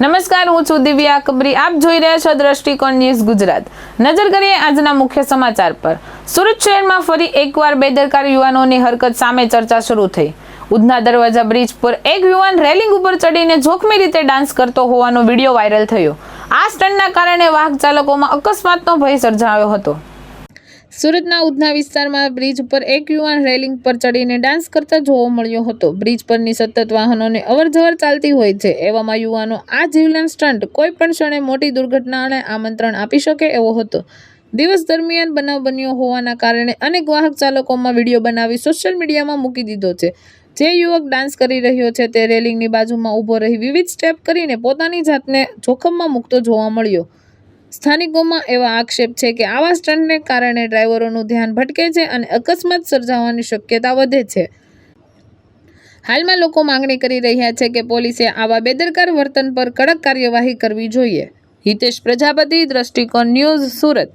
નમસ્કાર, હું છું દિવ્યા કબરી. આપ જોઈ રહ્યા છો દ્રષ્ટિકોણ ન્યૂઝ ગુજરાત. નજર કરીએ આજના મુખ્ય સમાચાર પર. સુરત શહેરમાં ફરી એકવાર બેદરકાર યુવાનોની હરકત સામે ચર્ચા શરૂ થઈ. ઉધના દરવાજા બ્રિજ પર એક યુવાન રેલિંગ ઉપર ચડીને જોખમી રીતે ડાન્સ કરતો હોવાનો વીડિયો વાયરલ થયો. આ સ્ટન્ટના કારણે વાહક ચાલકોમાં અકસ્માતનો ભય સર્જાયો હતો. સુરતના ઉધના વિસ્તારમાં બ્રિજ પર એક યુવાન રેલિંગ પર ચડીને ડાન્સ કરતા જોવા મળ્યો હતો. બ્રિજ પરની સતત વાહનોને અવરજવર ચાલતી હોય છે. એવામાં યુવાનો આ જીવલેણ સ્ટન્ટ કોઈ પણ ક્ષણે મોટી દુર્ઘટનાને આમંત્રણ આપી શકે એવો હતો. દિવસ દરમિયાન બનાવ બન્યો હોવાના કારણે અનેક વાહક ચાલકોમાં વીડિયો બનાવી સોશિયલ મીડિયામાં મૂકી દીધો છે. જે યુવક ડાન્સ કરી રહ્યો છે તે રેલિંગની બાજુમાં ઊભો રહી વિવિધ સ્ટેપ કરીને પોતાની જાતને જોખમમાં મૂકતો જોવા મળ્યો. સ્થાનિકોમાં એવા આક્ષેપ છે કે આવા સ્ટન્ટને કારણે ડ્રાઈવરોનું ધ્યાન ભટકે છે અને અકસ્માત સર્જાવાની શક્યતા વધે છે. હાલમાં લોકો માંગણી કરી રહ્યા છે કે પોલીસે આવા બેદરકાર વર્તન પર કડક કાર્યવાહી કરવી જોઈએ. હિતેશ પ્રજાપતિ, દ્રષ્ટિકોણ ન્યૂઝ સુરત.